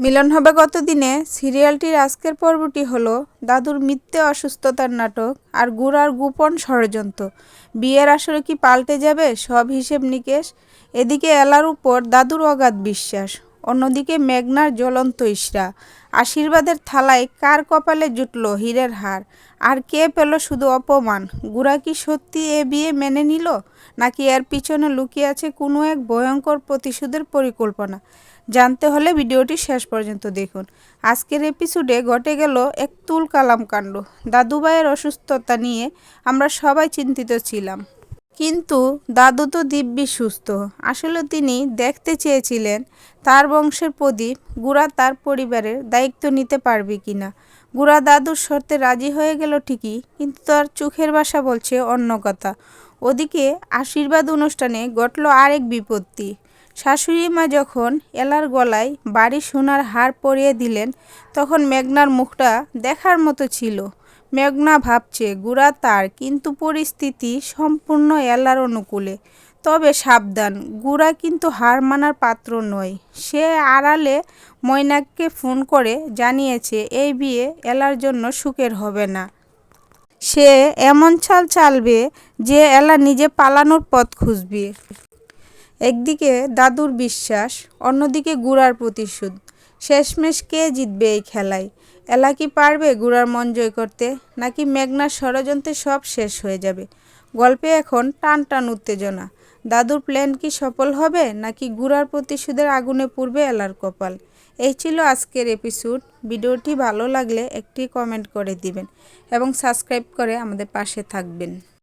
মিলন হবে গত দিনে সিরিয়ালটির আজকের পর্বটি হলো দাদুর মিথ্যে অসুস্থতার নাটক আর গুড়ার গোপন ষড়যন্ত্র। বিয়ের আসরে কি পাল্টে যাবে? সব হিসেব নিকেশ। এদিকে এলার উপর দাদুর অগাধ বিশ্বাস। অন্যদিকে মেঘনার জ্বলন্ত ইশরা। আশীর্বাদের থালায় কার কপালে জুটল হীরের হার? আর কে পেল শুধু অপমান? গুড়া কি সত্যি এ বিয়ে মেনে নিল? নাকি এর পিছনে লুকিয়ে আছে কোনো এক ভয়ঙ্কর প্রতিশোধের পরিকল্পনা? জানতে হলে ভিডিওটি শেষ পর্যন্ত দেখুন। আজকের এপিসোডে ঘটে গেল এক তুল কালাম কাণ্ড। দাদুবাইয়ের অসুস্থতা নিয়ে আমরা সবাই চিন্তিত ছিলাম। কিন্তু দাদু তো দিব্যি সুস্থ। আসলে তিনি দেখতে চেয়েছিলেন তার বংশের প্রদীপ, গুড়া তার পরিবারের দায়িত্ব নিতে পারবে কি না গুড়া দাদুর শর্তে রাজি হয়ে গেল ঠিকই, কিন্তু তার চোখের ভাষা বলছে অন্য কথা। ওদিকে আশীর্বাদ অনুষ্ঠানে ঘটল আরেক বিপত্তি। শাশুড়ি মা যখন এলার গলায় বাড়ি সোনার হার পরিয়ে দিলেন, তখন মেঘনার মুখটা দেখার মতো ছিল। মেঘনা ভাবছে, গুড়া তার, কিন্তু পরিস্থিতি সম্পূর্ণ এলার অনুকূলে। তবে সাবধান, গুড়া কিন্তু হার মানার পাত্র নয়। সে আড়ালে ময়নাককে ফোন করে জানিয়েছে, এই বিয়ে এলার জন্য সুখের হবে না। সে এমন চাল চালবে যে এলা নিজে পালানোর পথ খুঁজবে। একদিকে দাদুর বিশ্বাস, অন্যদিকে গুড়ার প্রতিশোধ। শেষমেশ কে জিতবে এই খেলায়। এলা কি পারবে গুড়ার মন জয় করতে? নাকি মেঘনার ষড়যন্ত্রে সব শেষ হয়ে যাবে? গল্পে এখন টান টান উত্তেজনা। দাদুর প্ল্যান কি সফল হবে? নাকি গুড়ার প্রতিশোধের আগুনে পূর্বে এলার কপাল? এই ছিল আজকের এপিসোড। ভিডিওটি ভালো লাগলে একটি কমেন্ট করে দিবেন এবং সাবস্ক্রাইব করে আমাদের পাশে থাকবেন।